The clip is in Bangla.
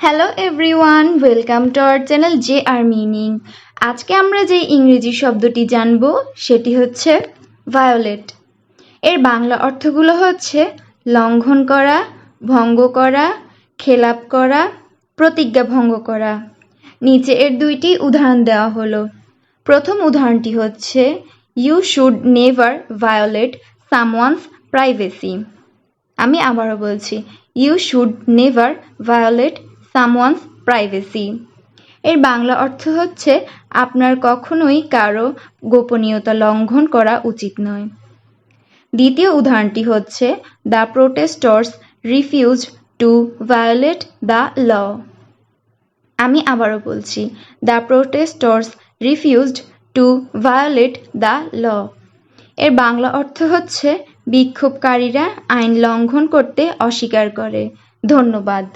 Hello everyone welcome to our channel J R meaning আজকে আমরা যে ইংরেজি শব্দটি জানব, সেটি হচ্ছে ভায়োলেট এর বাংলা অর্থগুলো হচ্ছে লঙ্ঘন করা, ভঙ্গ করা, খেলাপ করা, প্রতিজ্ঞা ভঙ্গ করা। নিচে এর দুইটি উদাহরণ দেওয়া হলো। প্রথম উদাহরণটি হচ্ছে you should never violate someone's privacy আমি আবারও বলছি you should never violate someone's privacy এর বাংলা অর্থ হচ্ছে, আপনার কখনোই কারও গোপনীয়তা লঙ্ঘন করা উচিত নয়। দ্বিতীয় উদাহরণটি হচ্ছে the protesters refuse to violate the law আমি আবারও বলছি the protesters refused to violate the law এর বাংলা অর্থ হচ্ছে, বিক্ষোভকারীরা আইন লঙ্ঘন করতে অস্বীকার করে। ধন্যবাদ।